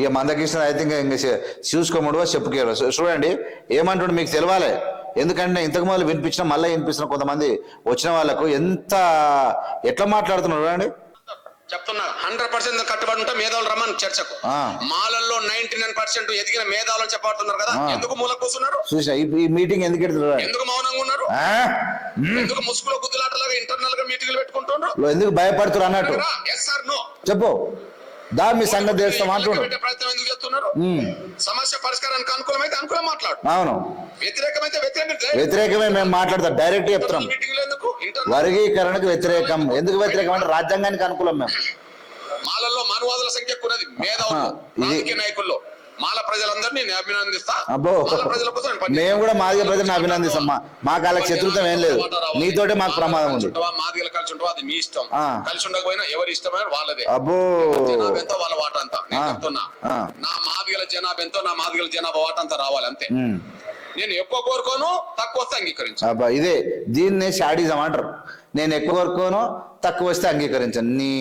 ఇక మందకృష్ణ అయితే ఇంకా ఇంకా చే- చూసుకోముడు చెప్పుకేరు చూడండి ఏమంటుండు మీకు తెలవాలి. ఎందుకంటే ఇంతకు మొదలు వినిపించిన మళ్ళీ వినిపిస్తున్న కొంతమంది వచ్చిన వాళ్ళకు ఎంత ఎట్లా మాట్లాడుతున్నారు చూడండి. చెప్తున్నా హండ్రెడ్ పర్సెంట్ కట్టుబడి ఉంటా మేధావులు రమ్మని చర్చకు. మాలల్లో నైన్టీ నైన్ పర్సెంట్ ఎదిగిన మేధావులు చెప్పాడుతున్నారు కదా. ఎందుకు మూల కూర్చున్నారు? చూసా ఈ- మీటింగ్ ఎందుకు ఎడుతున్నారు ఎందుకు మౌనంగా ఉన్నారు? ఎందుకు ముసుగులో గుద్దులాటలాగా ఇంటర్నల్గా మీటింగ్లు పెట్టుకుంటున్నారు ఎందుకు భయపడుతున్నారు అన్నట్టు. ఎస్ ఆర్ నో చెప్పు. దా మీ సంగతి చేస్తాం ఉమ్, సమస్య పరిష్కారానికి అనుకూలమైతే అనుకూలం మాట్లాడు. అవును. వ్యతిరేకమైతే వ్యతిరేకం వ్యతిరేకమే మేము మాట్లాడతాం డైరెక్ట్ చెప్తున్నాం వర్గీకరణకు వ్యతిరేకం. ఎందుకు వ్యతిరేకం అంటే రాజ్యాంగానికి అనుకూలం మేము. మాలల్లో మానవాదుల సంఖ్య ఎక్కువ మేధావులు నాయకుల్లో. మాల ప్రజలందరినీ నేను అభినందిస్తా. అబ్బో. ప్రజల కోసం. మేము కూడా మాదిగ ప్రజలను అభినందిస్తాం. మా మా కాళ్ళకి శత్రుత్వం ఏం లేదు. నీతోటే మాకు ప్రమాదం ఉంది. మాదిగలు కలిసి ఉంటావా అది మీ ఇష్టం. కలిసి ఉండకపోయినా ఎవరి ఇష్టమైన వాళ్ళదే. అబ్బో. జనాభా ఎంతో వాళ్ళ వాట అంతా. నేను. చెప్తున్నా. నా మాదిగల జనాభా ఎంతో నా మాదిగల జనాభా వాట అంతా రావాలి అంతే. నేను ఎక్కువ కోరుకోను తక్కువ వస్తే అంగీకరించు అబ్బా ఇదే. దీన్నే షాడిజం అంటారు. నేను ఎక్కువ కోరుకోను తక్కువ వస్తే అంగీకరించను. నీ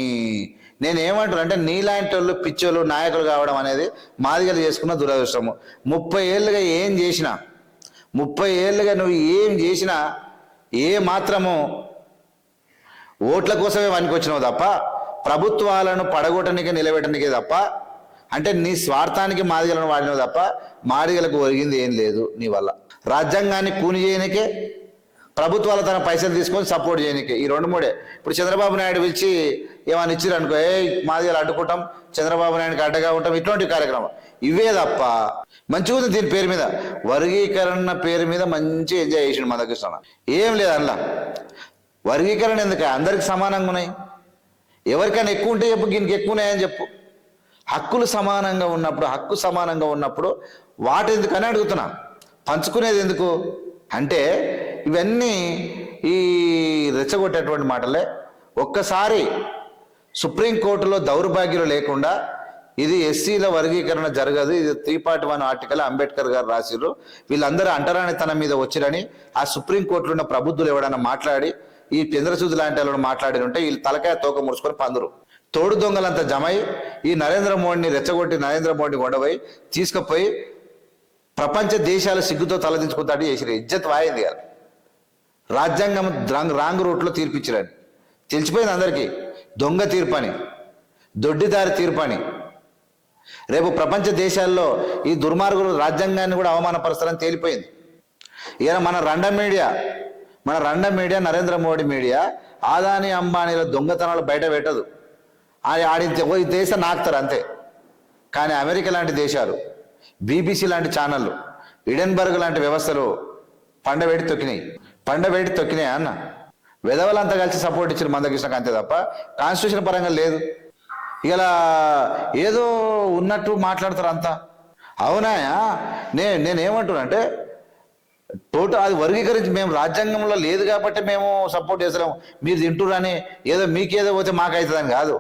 నేను ఏమంటాను అంటే నీలాంటి వాళ్ళు పిచ్చోళ్ళు నాయకులు కావడం అనేది మాదిగలు చేసుకున్న దురదృష్టము. ముప్పై ఏళ్ళుగా ఏం చేసినా ముప్పై ఏళ్ళుగా నువ్వు ఏం చేసినా ఏ మాత్రము ఓట్ల కోసమే వచ్చినావు తప్ప ప్రభుత్వాలను పడగొట్టనికే నిలబెట్టడానికే తప్ప అంటే నీ స్వార్థానికి మాదిగలను వాడినావు తప్ప మాదిగలకు ఒరిగింది ఏం లేదు నీ వల్ల. రాజ్యాంగాన్ని కూని చేయనికే ప్రభుత్వాలు తన పైసలు తీసుకొని సపోర్ట్ చేయనికి. ఈ రెండు మూడే. ఇప్పుడు చంద్రబాబు నాయుడు పిలిచి ఏమైనా ఇచ్చారు అనుకో ఏ మాది అడ్డుకుంటాం చంద్రబాబు నాయుడుకి అడ్డగా ఉంటాం ఇటువంటి కార్యక్రమం ఇవే తప్ప మంచిగా ఉంది దీని పేరు మీద. వర్గీకరణ పేరు మీద మంచి ఎంజాయ్ చేసిండు మందకృష్ణ ఏం లేదు అందులో. వర్గీకరణ ఎందుకు? అందరికి సమానంగా ఉన్నాయి. ఎవరికైనా ఎక్కువ ఉంటే చెప్పు దీనికి ఎక్కువ ఉన్నాయని చెప్పు. హక్కులు సమానంగా ఉన్నప్పుడు హక్కు సమానంగా ఉన్నప్పుడు వాటి ఎందుకని అడుగుతున్నా. పంచుకునేది ఎందుకు? అంటే ఇవన్నీ ఈ రెచ్చగొట్టేటువంటి మాటలే. ఒక్కసారి సుప్రీంకోర్టులో దౌర్భాగ్యులు లేకుండా ఇది ఎస్సీల వర్గీకరణ జరగదు. ఇది three part one article Ambedkar garu రాసిర్రు. వీళ్ళందరూ అంటరాని తన మీద వచ్చిరని ఆ సుప్రీంకోర్టులో ఉన్న ప్రబుద్ధులు ఎవడన్నా మాట్లాడి ఈ చంద్రచూద్ లాంటి వాళ్ళు మాట్లాడి ఉంటే వీళ్ళు తలకాయ తోక ముడుచుకొని పందురు. తోడు దొంగలంతా జమై ఈ నరేంద్ర మోడీని రెచ్చగొట్టి నరేంద్ర మోడీని గొడవై తీసుకుపోయి ప్రపంచ దేశాలు సిగ్గుతో తలదించుకుంటాడు చేసిరు ఇజ్జత్ వాయింది కదా రాజ్యాంగం రాంగ్ రాంగ్ రూట్లో తీర్పిచ్చిరని తెలిసిపోయింది అందరికీ. దొంగ తీర్పని దొడ్డిదారి తీర్పని. రేపు ప్రపంచ దేశాల్లో ఈ దుర్మార్గులు రాజ్యాంగాన్ని కూడా అవమానపరుస్తారని తేలిపోయింది. ఇక మన రండ మీడియా మన రండ మీడియా నరేంద్ర మోడీ మీడియా ఆదాని అంబానీల దొంగతనాలు బయట పెట్టదు. ఆడి ఆడింతే ఓ ఈ దేశం నాకుతారు అంతే. కానీ అమెరికా లాంటి దేశాలు బీబీసీ లాంటి ఛానళ్ళు ఇడెన్బర్గ్ లాంటి వ్యవస్థలు పండవేడి తొక్కినాయి. పండబెట్టి తొక్కినాయి అన్న? విధవలంతా కలిసి సపోర్ట్ ఇచ్చిన మందకృష్ణకు అంతే తప్ప. కాన్స్టిట్యూషన్ పరంగా లేదు. ఇలా ఏదో ఉన్నట్టు మాట్లాడతారు అంతా. అవునా నే నేనేమంటున్నానంటే టోటల్ అది వర్గీకరించి మేము రాజ్యాంగంలో లేదు కాబట్టి మేము సపోర్ట్ చేస్తున్నాం మీరు తింటురని ఏదో మీకేదో పోతే మాకు అవుతుందని కాదు.